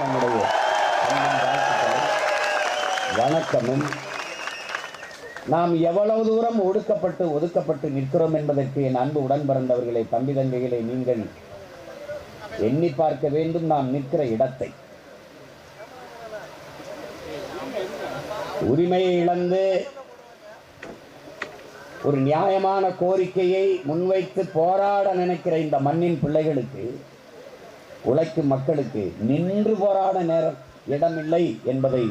அனைவருக்கும் நம்முடைய வணக்கமும். நாம் எவ்வளவு தூரம் ஒடுக்கப்பட்டு ஒதுக்கப்பட்டு நிற்கிறோம் என்பதற்கு என் அன்பு உடன் பிறந்தவர்களை தம்பி தங்கைகளை நீங்கள் எண்ணி பார்க்க வேண்டும் நாம் நிற்கிற இடத்தை. உரிமையை இழந்து ஒரு நியாயமான கோரிக்கையை முன்வைத்து போராட நினைக்கிற இந்த மண்ணின் பிள்ளைகளுக்கு உழைக்கும் மக்களுக்கு நின்று போராட நேரம் இடமில்லை என்பதை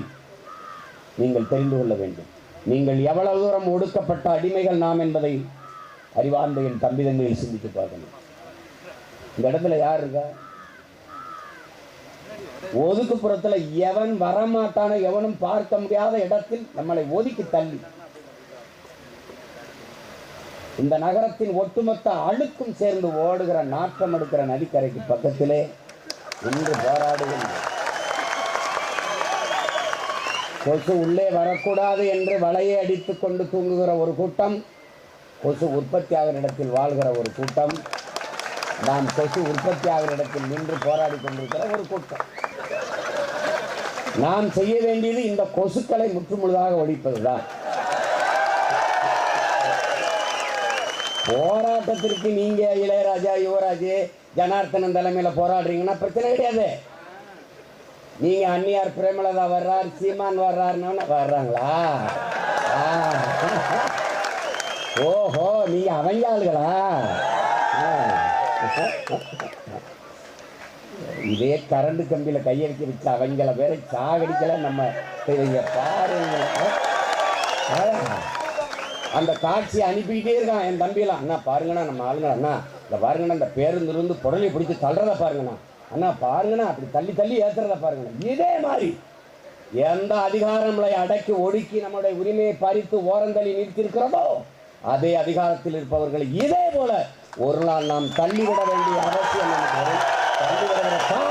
நீங்கள் தெரிந்து கொள்ள வேண்டும். நீங்கள் எவ்வளவு தூரம் ஒடுக்கப்பட்ட அடிமைகள் நாம் என்பதை அறிவார்ந்த என் தம்பி தங்கையில் சிந்தித்து பார்க்கணும். இந்த இடத்துல யார் இருக்கா? ஒதுக்குப்புறத்தில் எவன் வரமாட்டான எவனும் பார்க்க முடியாத இடத்தில் நம்மளை ஒதுக்கி தள்ளி இந்த நகரத்தின் ஒட்டுமொத்த அழுக்கும் சேர்ந்து ஓடுகிற நாற்றம் எடுக்கிற நதிக்கரைக்கு பக்கத்திலே இன்று போராடுகின்ற கொசு உள்ளே வரக்கூடாது என்று வலையை அடித்து கொண்டு தூங்குகிற ஒரு கூட்டம் கொசு உற்பத்தி ஆகிற இடத்தில் வாழ்கிற ஒரு கூட்டம் நாம் கொசு உற்பத்தி ஆகிற இடத்தில் நின்று போராடி கொண்டிருக்கிற ஒரு கூட்டம். நாம் செய்ய வேண்டியது இந்த கொசுக்களை முற்றுமுழுதாக ஒழிப்பதுதான். போராட்டத்திற்கு நீங்க இளையராஜா யுவராஜ் ஜனார்த்தனன் தலைமையில் போராடுறீங்கன்னா பிரச்சனை கிடையாது. நீங்க அன்னியார் பிரேமலதா வர்றார் சீமான் வர்றாருன்னு வர்றாங்களா? ஓஹோ நீங்க அவங்க ஆளுகளா? இதே கரண்ட் கம்பியில கையடிக்க வச்சு அவங்கள பேரை சாகடிக்கல நம்ம. பாருங்க. அந்த காட்சியை அனுப்பிக்கிட்டே இருக்கான் என் தம்பியெல்லாம். அண்ணா பாருங்கண்ணா நம்ம ஆளுங்க அண்ணா. இந்த பாருங்கண்ணா இந்த பேருந்திலிருந்து புடலை பிடிச்சி தள்ளுறத பாருங்கண்ணா. அண்ணா பாருங்கண்ணா அப்படி தள்ளி தள்ளி ஏத்துறத பாருங்கண்ணா. இதே மாதிரி எந்த அதிகாரங்களை அடக்கி ஒடுக்கி நம்முடைய உரிமையை பறித்து ஓரந்தள்ளி நிறுத்தியிருக்கிறதோ அதே அதிகாரத்தில் இருப்பவர்கள் இதே போல ஒரு நாள் நாம் தள்ளிவிட வேண்டிய அவசியம் நமக்கு வரும்.